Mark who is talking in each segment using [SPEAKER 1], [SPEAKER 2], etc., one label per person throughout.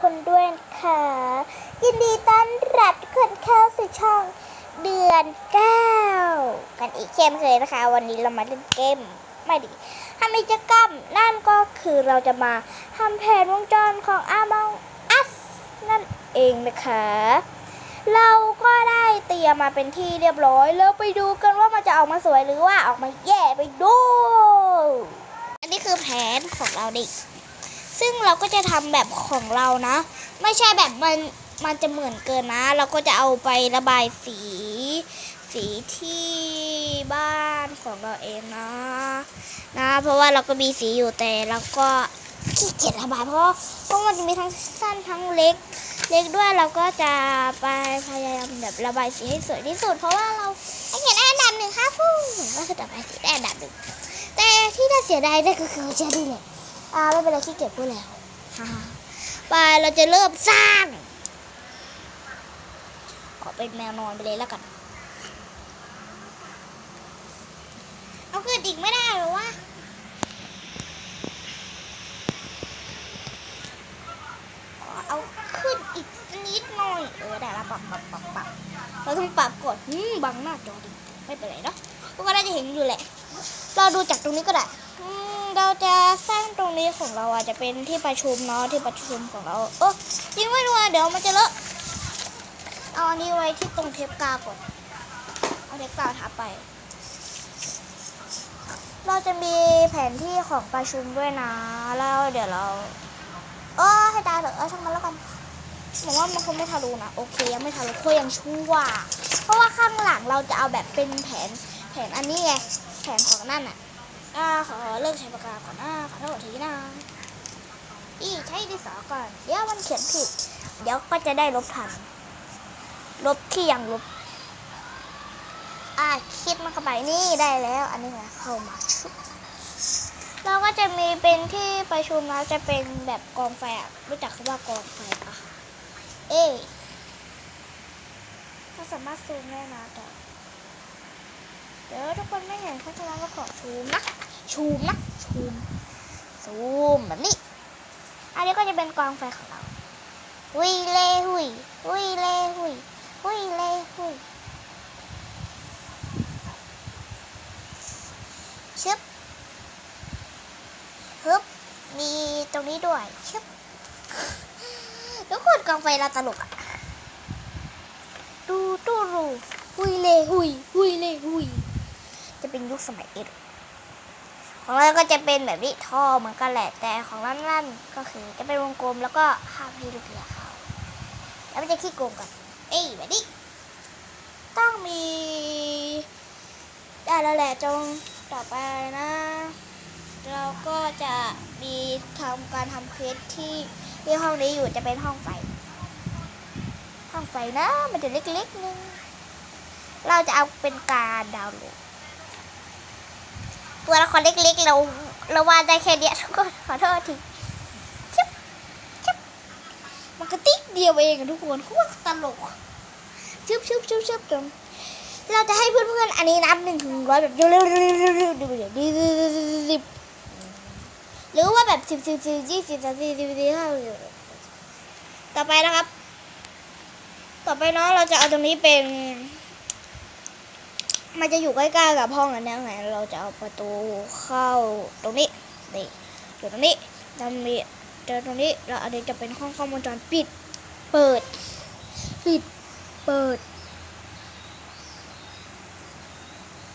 [SPEAKER 1] คนด้วยนะคะยินดีต้อนรับทุกคนเข้าสู่ช่องเดือนเก้ากันอีกเช่นเคยนะคะ วันนี้เรามาเล่นเกมไม่ดีทำกิจกรรมนั่นก็คือเราจะมาทำแผนวงจรของ Among Us นั่นเองนะคะ เราก็ได้เตรียมมาเป็นที่เรียบร้อย แล้วไปดูกันว่ามันจะออกมาสวยหรือว่าออกมาแย่ไปดู อันนี้คือแผนของเราดิ ซึ่งเราก็จะทำแบบของเรานะ ไม่ใช่แบบมันมันจะเหมือนเกินนะ เราก็จะเอาไประบายสี สีที่บ้านของเราเองนะ นะ เพราะว่าเราก็มีสีอยู่แต่เราก็ขี้เกียจระบายเพราะเพราะมันจะมีทั้งสั้นทั้งเล็ก เล็กด้วยเราก็จะไปพยายามแบบระบายสีให้สวยที่สุด เพราะว่าเราไม่เขียนได้อันดับหนึ่งค่ะฟูก็คือระบายสีได้อันดับหนึ่งแต่ที่น่าเสียดายนั่นก็คือเจนี่แหละ อ่าไม่เป็นไรขี้เกียจพูดแล้วฮ่าไปเราจะเริ่มสร้าง ขอเป็นแมวนอนไปเลยแล้วกัน เอาขึ้นอีกไม่ได้หรอวะเอาขึ้นอีกนิดหน่อย เออได้แล้วปรับปรับปรับปรับเราต้องปรับกดอืมบังหน้าจอดิไม่เป็นไรเนาะพวกก็น่าจะเห็นอยู่แหละ เราดูจากตรงนี้ก็ได้ เราจะสร้าง นี้ของเราอาจจะเป็นที่ประชุมเนาะที่ประชุมของเรา เออยิงไว้ด้วยเดี๋ยวมันจะเลอะเอาอันนี้ไว้ที่ตรงเทปกาวก่อนเอาเทปกาวทับไป เราจะมีแผนที่ของประชุมด้วยนะ แล้วเดี๋ยวเรา เออให้ตายเถอะเออช่างมันแล้วกันผมว่ามันคงไม่ทะลุนะโอเคยังไม่ทะลุโคยังชั่วเพราะว่าข้างหลังเราจะเอาแบบเป็นแผนแผนอันนี้ไงแผนของนั่นอะ อ่าขอเลิกใช้ปากกาก่อนนะขอโทษทีนะอีใช้ดินสอก่อน เดี๋ยวมันเขียนผิด เดี๋ยวก็จะได้ลบทัน ลบที่ยังลบ อ่าคิดมันเข้าไปนี่ได้แล้ว อันนี้ไงเข้ามาชุบเราก็จะมีเป็นที่ประชุมแล้วจะเป็นแบบกองไฟอะรู้จักคำว่ากองไฟปะเอ้ยถ้าสามารถซูมได้นะแต่เดี๋ยวทุกคนไม่เห็นเพราะฉะนั้นก็ขอชูมนะ ชูมนะชูมซูมแบบนี้ อันนี้ก็จะเป็นกองไฟของเราหุยเล่หุยหุยเล่หุยหุยเล่หุยชึบฮึบมีตรงนี้ด้วยชึบทุกคนกองไฟเราตลกอะดูดูรูหุยเล่หุยหุยเล่หุย จะเป็นยุคสมัยเอ็ด ของเราก็จะเป็นแบบนี้ท่อเหมือนกันแหละ แต่ของนั่นนั่นก็คือจะเป็นวงกลมแล้วก็ห้ามให้ลูกเรือเข้าแล้วมันจะขี้โกงกันเอ้ยแบบนี้ต้องมี ได้แล้วแหละจงต่อไปนะ เราก็จะมีทำการทำเควสที่ที่ห้องนี้อยู่จะเป็นห้องไฟ ห้องไฟนะ มันจะเล็กๆนึง เราจะเอาเป็นการดาวน์โหลด ตัวละครเล็กๆเราเราวาดได้แค่เนี้ยทุกคนขอโทษทีชิบชิบมันก็ติ๊กเดียวเองทุกคนโคตรตลกชึบชึบชึบชึบจนเราจะให้เพื่อนๆอันนี้นับหนึ่งถึงร้อยแบบเร็วๆๆๆๆดูอย่างนี้สิบหรือว่าแบบสิบสิบสิบยี่สิบสามสิบสี่สิบห้าต่อไปนะครับ ต่อไปเนาะเราจะเอาตรงนี้เป็น มันจะอยู่ใกล้ๆกับห้องนั้นยังไงเราจะเอาประตูเข้าตรงนี้นี่อยู่ตรงนี้เรามีเจอตรงนี้เราอันนี้จะเป็นห้องข้อมูลจรปิด เปิด ปิด เปิด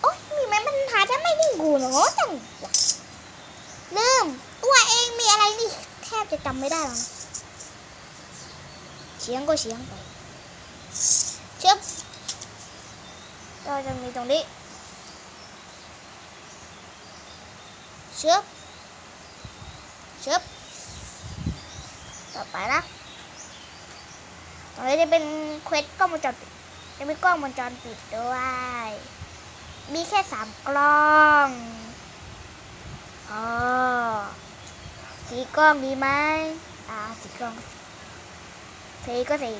[SPEAKER 1] โอ๊ยมีไหมมันหาจะไม่นิ่กูเนาะจังวะลืมตัวเองมีอะไรนี่ แทบจะจำไม่ได้แล้วเสียงก็เสียงไปเชิบ เราจะมีตรงนี้ เชือบเชือบต่อไปนะตรงนี้จะเป็นเควสกล้องวงจรปิดจะมีกล้องวงจรปิดด้วย มีแค่สามกล้องอ๋อสีกล้องดีไหมอ่าสีกล้องสีก็สี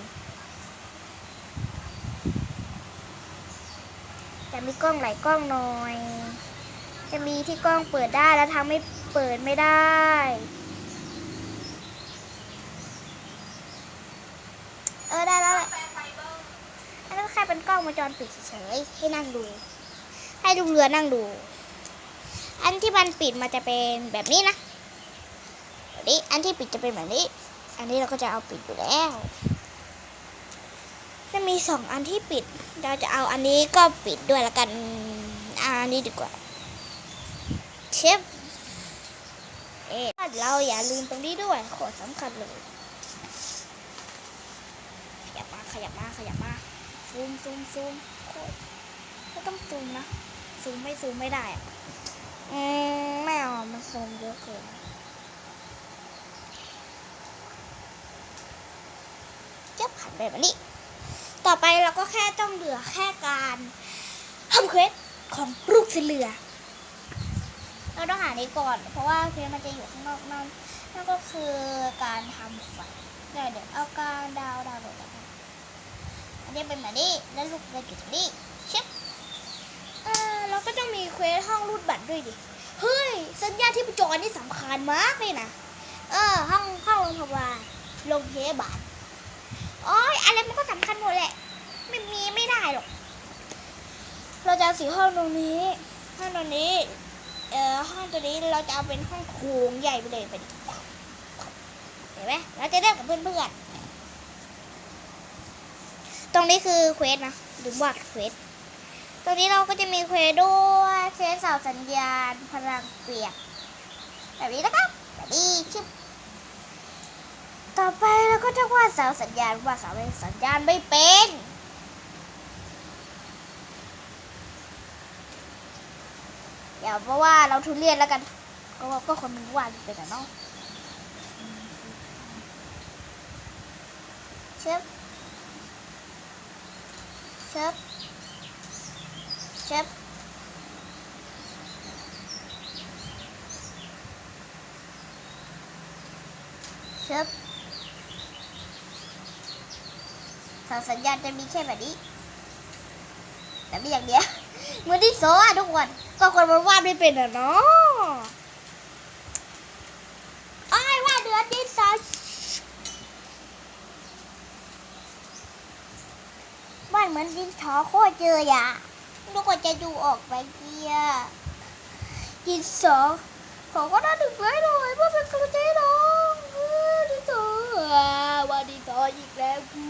[SPEAKER 1] จะมีกล้องหลายกล้องหน่อย จะมีที่กล้องเปิดได้แล้วทำไม่เปิดไม่ได้เออได้แล้วแหละอันนั้นแค่เป็นกล้องวงจรปิดเฉยๆให้นั่งดู ให้ดูกเรือนั่งดู อันที่มันปิดมันจะเป็นแบบนี้นะแบบนี้อันที่ปิดจะเป็นแบบนี้ อันนี้เราก็จะเอาปิดอยู่แล้ว มีสองอันที่ปิด เราจะเอาอันนี้ก็ปิดด้วยละกันอันนี้ดีกว่าเชฟเอ๊ะเราอย่าลืมตรงนี้ด้วยขอสำคัญเลย ขยับมาขยับมาขยับมาซูมซูมซูมโคตรไม่ต้องซูมนะซูมไม่ซูมไม่ได้อืมไม่เอามันซูมเยอะเกินจะผ่านไปแบบนี้ ต่อไปเราก็แค่ต้องเหลือแค่การทำเควสของลูกเสือเรือ เราต้องหานี้ก่อน เพราะว่าเควสมันจะอยู่ข้างนอกนั่นนั่นก็คือการทำไฟเดี๋ยวเดี๋ยวเอาการดาวดาวโหลดแล้วกันอันนี้เป็นแบบนี้แล้วลูกเรืออยู่ตรงนี้เช็คเออเราก็ต้องมีเควสห้องรูดบัตรด้วยดิเฮ้ยสัญญาที่ประจรนี่สำคัญมากเลยนะเออห้องห้องโรงพยาบาลโรงพยาบาล โอ้ยอะไรมันก็สำคัญหมดแหละ ไม่มีไม่ได้หรอก เราจะเอาสีห้องตรงนี้ ห้องตรงนี้ เอ่อห้องตัวนี้เราจะเอาเป็นห้องโถงใหญ่ไปเลยไปดิเห็นไหมเราจะเล่นกับเพื่อนๆ ตรงนี้คือเควสนะหรือว่าเควส ตรงนี้เราก็จะมีเควสด้วยเควสเสาสัญญาณพลังเปียก แบบนี้นะครับแบบนี้ชิบ ต่อไปเราก็จะวาดเสาสัญญาณวาดเสาสัญญาณไม่เป็นเดี๋ยวเพราะว่าเราทุเรียนแล้วกัน ก็ก็คนหนึงวาดเป็นอะเนาะเชิบเชิบเชิบเชิบ เสาสัญญาณจะมีแค่แบบนี้แบบนี้อย่างเดียวเหมือนที่โซ่ทุกคนก็คนมันวาดไม่เป็นอะเนาะอ้ายวาดเดือนดินสอวาดเหมือนดินสอโคตรเจออะทุกคนจะดูออกไปเกียดินสอขอก็ได้ถึงไว้หน่อยเพื่อเป็นกำลังใจให้น้องเออดินสออ่าวาดดินสออีกแล้วกู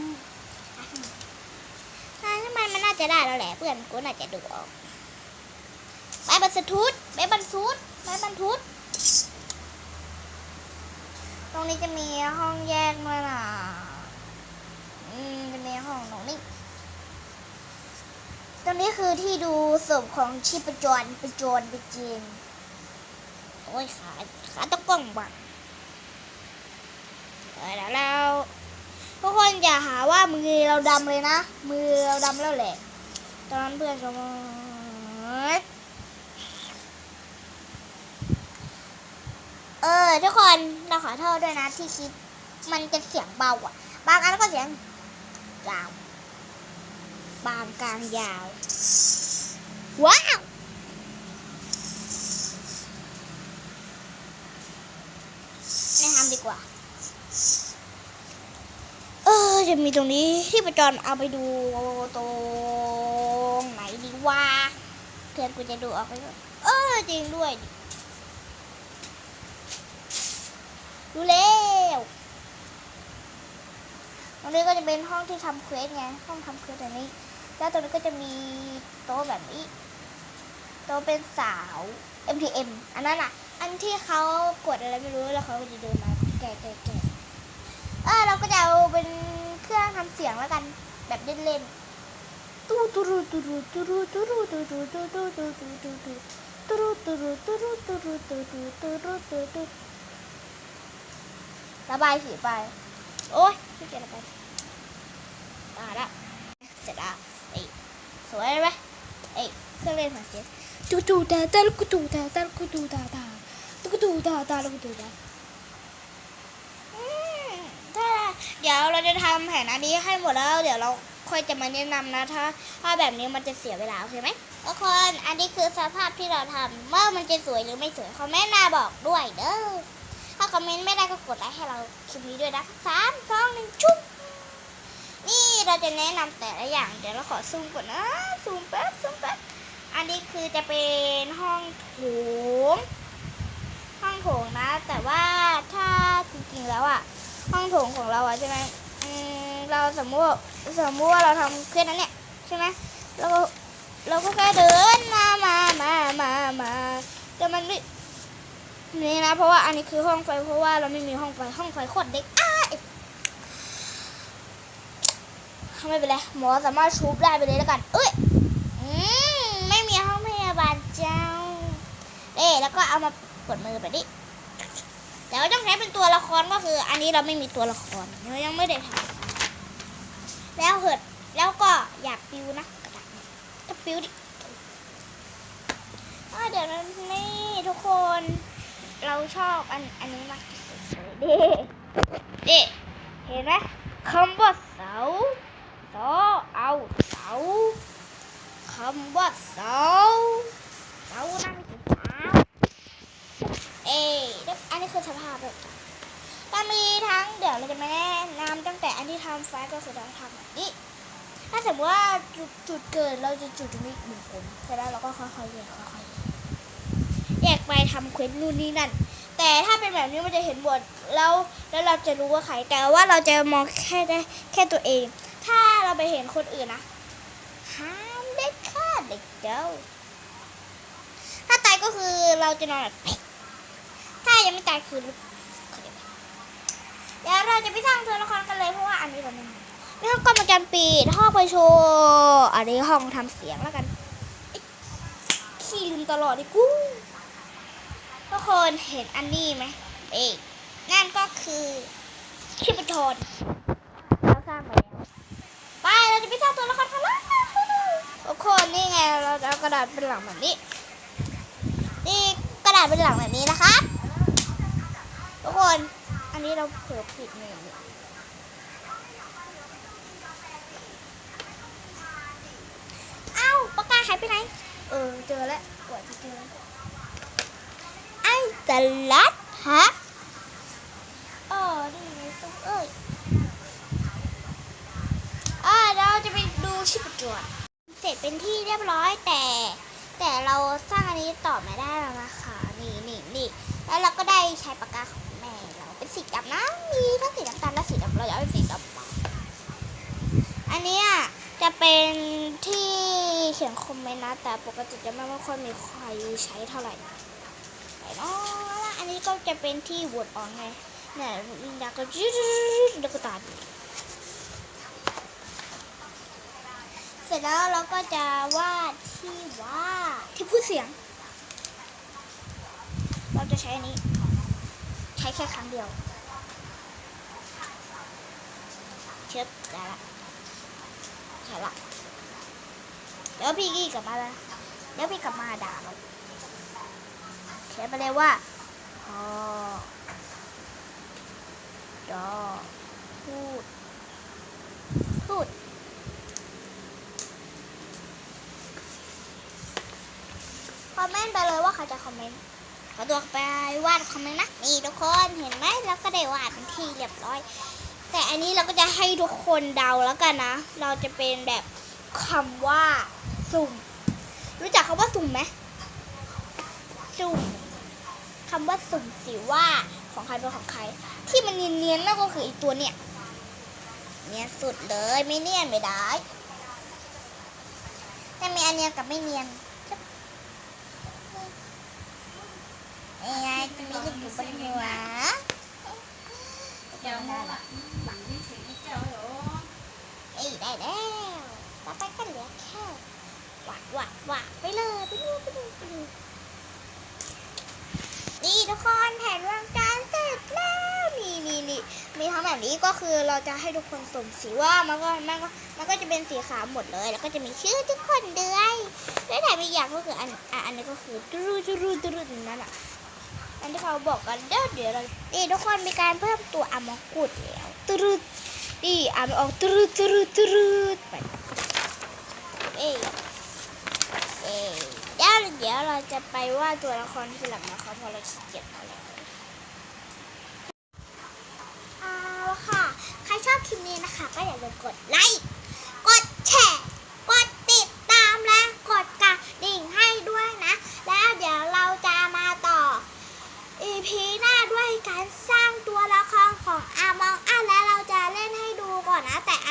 [SPEAKER 1] อ่าทำไมมันน่า จะได้แล้วแหละเพื่อนกูน่าจะดูออกใบบรรทุดใบบรรทุดใบบรรทุดตรงนี้จะมีห้องแยกด้วยนะอืมจะมีห้องตรงนี้ ตรงนี้คือที่ดูศพของชีพจรประจรไปจีนโอ้ยขาขาต้องกล้องบังเออแล้วเราทุกคนอย่าหาว่ามือเราดำเลยนะ มือเราดำแล้วแหละ ตอนเพื่อนเขามาเออทุกคนเราขอโทษด้วยนะที่คลิปมันจะเสียงเบาอะ บางอันก็เสียงยาว บางกลางยาว ว้าวไม่ทำดีกว่า จะมีตรงนี้ที่ประจรเอาไปดูตรงไหนดีว่าเพื่อนกูจะดูออกไปด้วยเออจริงด้วยดิดูแล้วตรงนี้ก็จะเป็นห้องที่ทำเควสไงห้องทำเควสแบบนี้ แล้วตรงนี้ก็จะมีโต๊ะแบบนี้โต๊ะเป็นสาว MTM อันนั้นอะ อันที่เขากดอะไรไม่รู้แล้วเขาก็จะเดินมาแก่แก่แก่เออเราก็จะเอาเป็น เครื่องทำเสียงแล้วกัน แบบเล่นๆตูตูรูตูรูตูรูตูรูตูรูตูรูตูรูตูรูตูรูตูรูตูรูตูรูตูรูตูรูตูรูระบายสีไป โอ้ยไม่เกี่ยวระบายตาละเสร็จแล้วเอ้สวยไหมเอ้ยเครื่องเล่นมาเสียตูตูตาตาลูกตูตาตาลูกตูตาตาลูกตูตาตาลูกตูตา อืมถ้า เดี๋ยวเราจะทำแผนอันนี้ให้หมดแล้ว เดี๋ยวเราค่อยจะมาแนะนำนะถ้าถ้าแบบนี้มันจะเสียเวลาโอเคไหมทุกคนอันนี้คือสภาพที่เราทำว่ามันจะสวยหรือไม่สวยคอมเมนต์มาบอกด้วยเด้อถ้าคอมเมนต์ไม่ได้ก็กดไลค์ให้เราคลิปนี้ด้วยนะสามสองหนึ่งชุบเราจะแนะนำแต่ละอย่าง เดี๋ยวเราขอซูมก่อนนะซูมแป๊บซูมแป๊บอันนี้คือจะเป็นห้องโถงห้องโถงนะ แต่ว่าถ้าจริงๆแล้วอะ ห้องโถงของเราอะใช่ไหมอืมเราสมมติว่าสมมติว่าเราทำเครื่องนั้นเนี่ยใช่ไหมเราก็เราก็แค่เดินมามามามามาแต่มันไม่นี่นะเพราะว่าอันนี้คือห้องไฟเพราะว่าเราไม่มีห้องไฟห้องไฟโคตรเด็กอ้ายไม่เป็นไรหมอสามารถชูบได้ไปเลยแล้วกัน เอ้ยไม่มีห้องพยาบาลเจ้าเอ๊แล้วก็เอามากดมือไปดิ แต่ว่าต้องใช้เป็นตัวละครก็คือ อันนี้เราไม่มีตัวละครเรายังไม่ได้ทำแล้วเหิดแล้วก็อยากปิวนะกระดาษก็ปิวดิอ่าเดี๋ยวนั้นนี่ทุกคน เราชอบอันอันนี้มากที่สุดเด็เด็เห็นไหมคำว่าเสาสอเอาเสาคำว่าเสาเสานั่นคือเสาเอ๊ะเดี๋ยวอันนี้คือสภาพเลยถ้ามีทั้งเดี๋ยวเราจะม่แนะนำตั้งแต่อันที่ทำไฟก็คือเราทำแบบนี้ ถ้าสมมติว่าจุดจุดเกิดเราจะจุดตรงนี้หนึ่งคนเสร็จแล้วเราก็ค่อยๆแยกค่อยๆแยกไปทำเควสนู่นนี่นั่น แต่ถ้าเป็นแบบนี้มันจะเห็นบทแล้วแล้วเราจะรู้ว่าใครแต่ว่าเราจะมองแค่ได้แค่ตัวเอง ถ้าเราไปเห็นคนอื่นนะห้ามเด็ดขาดเด็กเจ้าถ้าตายก็คือเราจะนอนแบบถ้ายังไม่ตายคือ เดี๋ยวเราจะไปสร้างตัวละครกันเลยเพราะว่าอันนี้เราไม่มีนี่ห้องกล้องวงจรปิดห้องไปโชว์อันนี้ห้องทำเสียงแล้วกันขี้ลืมตลอดดิกูทุกคนเห็นอันนี้ไหมเอ๊นั่นก็คือชิปจรเราสร้างไปแล้วไปเราจะไปสร้างตัวละครกันแล้วทุกคนนี่ไงเราจะเอากระดาษเป็นหลังแบบนี้นี่กระดาษเป็นหลังแบบนี้นะครับทุกคน อันนี้เราเผือผิดหนึ่งเอ้าปากกาหายไปไหน เออ เจอแล้วกว่าจะเจอ ไอ้สลัดฮะเออนี่ไงตุ๊กเอ้ยอ่าเราจะไปดูชิปจวดเสร็จเป็นที่เรียบร้อยแต่ แต่เราสร้างอันนี้ต่อไม่ได้แล้วนะคะ นี่นี่นี่แล้วเราก็ได้ใช้ปากกาของแม่เราเป็นสีดำนะมีทั้งสีน้ำตาลและสีดำเราจะเอาเป็นสีดำมาอันเนี้ยจะ เป็นที่เขียนคอมเมนต์นะ แต่ปกติจะไม่ค่อยมีใครใช้เท่าไหร่นะแล้วอันนี้ก็จะเป็นที่วดออนไงเนี่ยวิญญาก็ยืดแล้วก็ตาดเสร็จแล้วเราก็จะวาดที่วาดที่พูดเสียง เราจะใช้อันนี้ ใช้แค่ครั้งเดียวเชิบได้ละ ใช่ละเดี๋ยวพี่กี้กลับมาแล้วเดี๋ยวพี่กลับมาด่าเราเขียนไปเลยว่าพอดอพูด พูด คอมเมนต์ไปเลยว่าใครจะคอมเมนต์ขอตัวไปวาดคอมเมนต์นะนี่ทุกคนเห็นไหมเราก็ได้วาดเป็นที่เรียบร้อย แต่อันนี้เราก็จะให้ทุกคนเดาแล้วกันนะ เราจะเป็นแบบคำว่าสุ่ม รู้จักคำว่าสุ่มไหมสุ่มคำว่าสุ่มสิว่าของใครเป็นของใคร ที่มันเนียนๆมากก็คืออีตัวเนี่ยเนียนสุดเลยไม่เนียนไม่ได้แต่มีอันเนียนกับไม่เนียนนี่ไงจะมีลูกอยู่บนหัว เอ้ยได้แล้ว ต่อไปก็เหลือแค่วาดวาดวาดไปเลยไปดูไปดูไปดูนี่ทุกคนแผนวางจานเสร็จแล้วนี่นี่นี่มีทั้งแบบนี้ก็คือเราจะให้ทุกคนสุ่มสีว่ามันก็มันก็มันก็จะเป็นสีขาวหมดเลย แล้วก็จะมีชื่อทุกคนด้วยและแถมอีกอย่างก็คืออันอะอันนี้ก็คือตรูตรูตรูนั่นอะอันที่เขาบอกกันเดี๋ยวเดี๋ยวเรานี่ทุกคนมีการเพิ่มตัวอมกุดแล้วตรุด นี่อ่านออกตรุดตรุดตรุดไปเอ้ยเอ้ยเดี๋ยวเดี๋ยวเราจะไปว่าตัวละครทีหลังนะคะพอเราขี้เกียจมาแล้วเอาค่ะ ใครชอบคลิปนี้นะคะ ก็อย่าลืมกดไลค์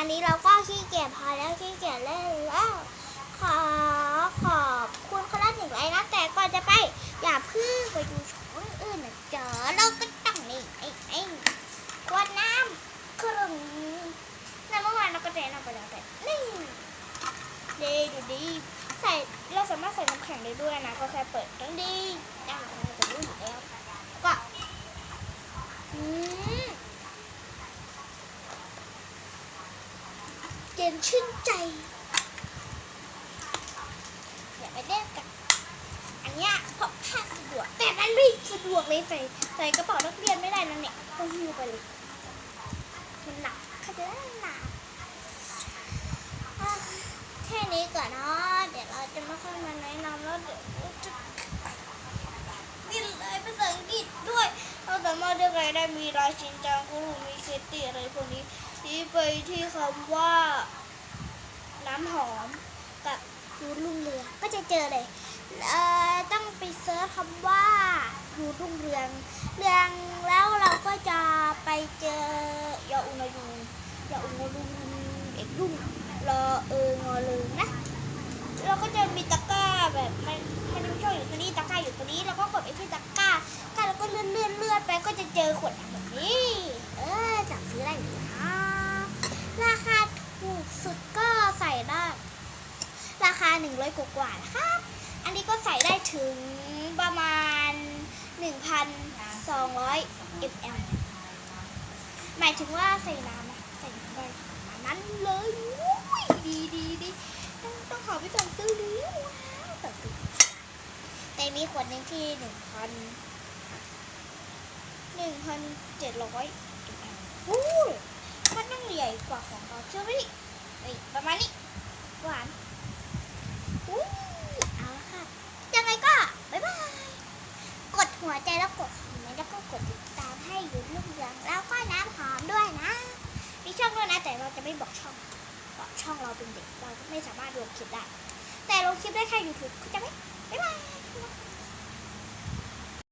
[SPEAKER 1] นนี้เราก็ขี้เกียจพอแล้วขี้เกียจเล่นแล้ว ขอขอบคุณคนละหนึ่งไลค์นะแต่ก่อนจะไป อย่าเพิ่งไปดูช่องอื่นนะเจอเราก็ต้องนี่ไอ้ไอ้ขวดน้ำครึ่งแล้วเมื่อวานเราก็แนะนำไปแล้วแต่นี่ดีดูดีใส่เราสามารถใส่น้ำแข็งได้ด้วยนะ ก็แค่เปิดตั้งดีอ่าเราจะรู้อยู่แล้วก็อืมเย็นชื่นใจ อย่าไปเล่นกับอันเนี้ยเพราะผ้าสะดวก แต่มันไม่สะดวกเลยใส่ใส่กระเป๋านักเรียนไม่ได้นะเนี่ยต้องหิ้วไปเลย มันหนักเข้าใจไหมมันหนักอะแค่นี้ก่อนเนาะเดี๋ยวเราจะมาค่อยมาแนะนำแล้วเดี๋ยวจะนี่เลยภาษาอังกฤษด้วย เราสามารถเลือกอะไรได้มีราชินจังคุรุมีเคติอะไรพวกนี้ที่ ไปที่คำว่า น้ำหอมกับยูรุ่งเรืองก็จะเจอเลยเอ่อต้องไปเซิร์ชคำว่ายูรุ่งเรืองเรืองแล้วเราก็จะไปเจอยออุนยูยออุนยูเอกรุ่งรอเอองอเลองนะ เราก็จะมีตะกร้าแบบมันมันไม่ชอบอยู่ตรงนี้ตะกร้าอยู่ตรงนี้แล้วก็กดไปที่ตะกร้าถ้าเราก็เลื่อนเลื่อนเลื่อนไปก็จะเจอขวดน้ำแบบนี้ เออสั่งซื้อได้อยู่นะราคาถูกสุดก็ใส่ได้ ราคา 100กว่ากว่าๆนะคะอันนี้ก็ใส่ได้ถึงประมาณ 1,200 ml หมายถึงว่าใส่น้ำนะใส่น้ำได้ประมาณนั้นเลยอุ้ยดีดีดีต้องต้องขอไปสั่งซื้อเลยว้าวแต่ติด แต่มีขวดหนึ่งที่1,000 1,700 ml อู้ยมันต้องใหญ่กว่าของเราเชื่อไหมนี่นี่ประมาณนี้ หวานอุ้เอาละค่ะยังไงก็บ๊ายบาย กดหัวใจแล้วกดคอมเมนต์แล้วก็กดติดตามให้อยู่รุ่งเรืองแล้วก็น้ำหอมด้วยนะ มีช่องด้วยนะ แต่เราจะไม่บอกช่องเพราะช่องเราเป็นเด็กเราไม่สามารถลงคลิปได้ แต่ลงคลิปได้แค่ YouTube เข้าใจไหมบ๊ายบาย